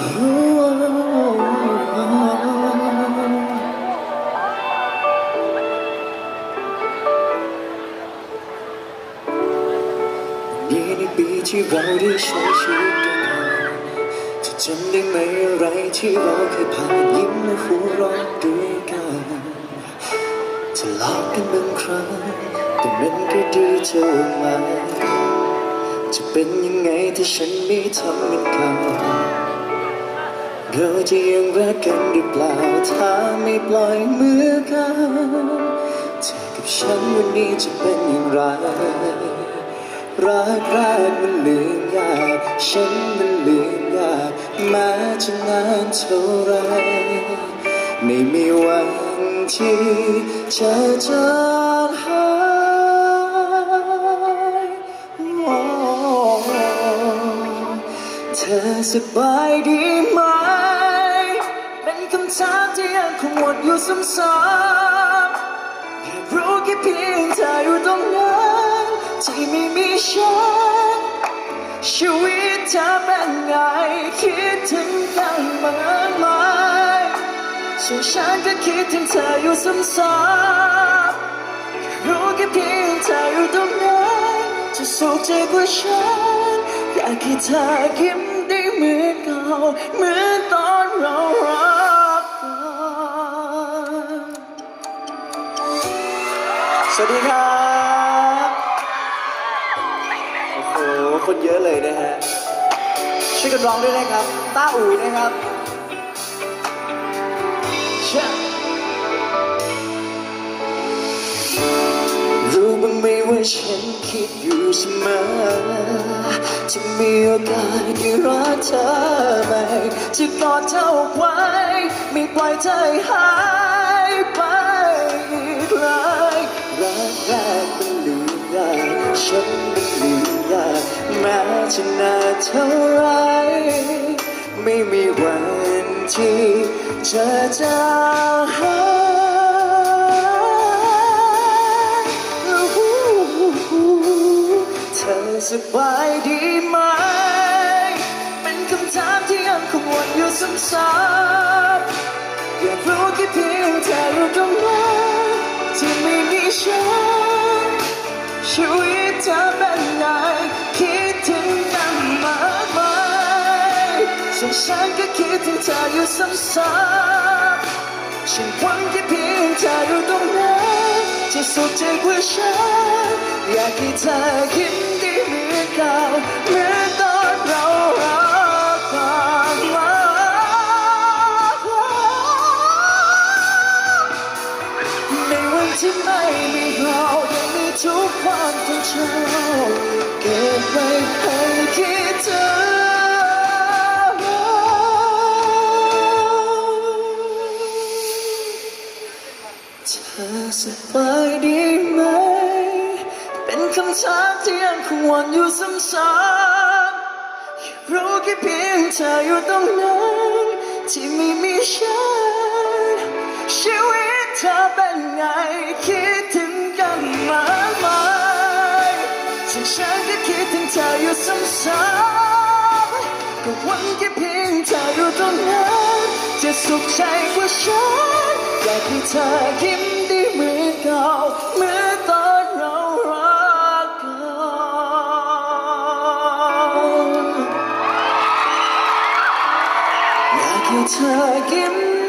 นี่ในปีที่เราได้ใช้ชีวิตกันจะจำได้ไหมอะไรที่เราเคยผ่านยิ้มและหัวเราะด้วยกันจะลอกกันบางครั้งแต่มันก็ดีเท่าไหร่จะเป็นยังไงถ้าฉันไม่ทำเหมือนก่า เราจะยังรักกันหรือเปล่า ถ้าไม่ปล่อยมือกันเธอกับฉันวันนี้จะเป็นอย่างไร รักแรกมันลืมยากฉันมันลืมยากแม้จะนานเท่าไรไม่มีวันที่จะจางหายโอ้เธอสบายดีไหม ที่ยังคงวนอยู่ซ้ำๆอยากรู้แค่เพียงเธออยู่ตรงนั้นที่ไม่มีฉันชีวิตเธอเป็นไงคิดถึงกันบ้างไหมส่วนฉันก็คิดถึงเธออยู่ซ้ำๆรู้แค่เพียงเธออยู่ตรงนั้นจะสุขใจกว่าฉันอยากให้เธอยิ้มได้เหมือนเก่าเหมือนตอนเรารัก วัสดีครับโอ้โหคนเยอะเลยนะฮะช่วยกันร้องด้วยนะครับต้าอูนะครับเช่รู้บ้างไหมว่าฉันคิดอยู่เสมอจะมีโอกาสได้รักเธอไหมจะกอดเธอไว้ ไม่ปล่อยเธอหาย ฉันมันลืมยากแม้จะนานเท่าไร ไม่มีวันที่จะจางหายเธอสบายดีไหม เป็นคำถามที่ยังคงวนอยู่ซ้ำๆอยากรู้แค่เพียงเธออยู่ตรงนั้นที่ไม่มีฉัน ชีวิตเธอเป็นไงคิดถึงกันมากไหมส่วนฉันก็คิดถึงเธออยู่ซ้ำๆฉันหวังแค่เพียงเธออยู่ตรงนั้นจะสุขใจกว่าฉันอยากให้เธอยิ้มได้เหมือนเก่าเหมือนตอนเรารักกันมาในวันที่ไม่มี ทุกความของเธอเก็บไว้ให้คิดถึงเธอสบายดีไหม เป็นคำถามที่ยังคงวนอยู่ซ้ำๆอยากรู้แค่เพียงเธออยู่ตรงนั้นที่ไม่มีฉันชีวิตเธอเป็นไง อยู่ซ้ำๆก็หวังแค่เพียงเธออยู่ตรงนั้นจะสุขใจกว่าฉันอยากให้เธอยิ้มได้เหมือนเก่าเหมือนตอนเรารักกันอยากให้เธอยิ้ม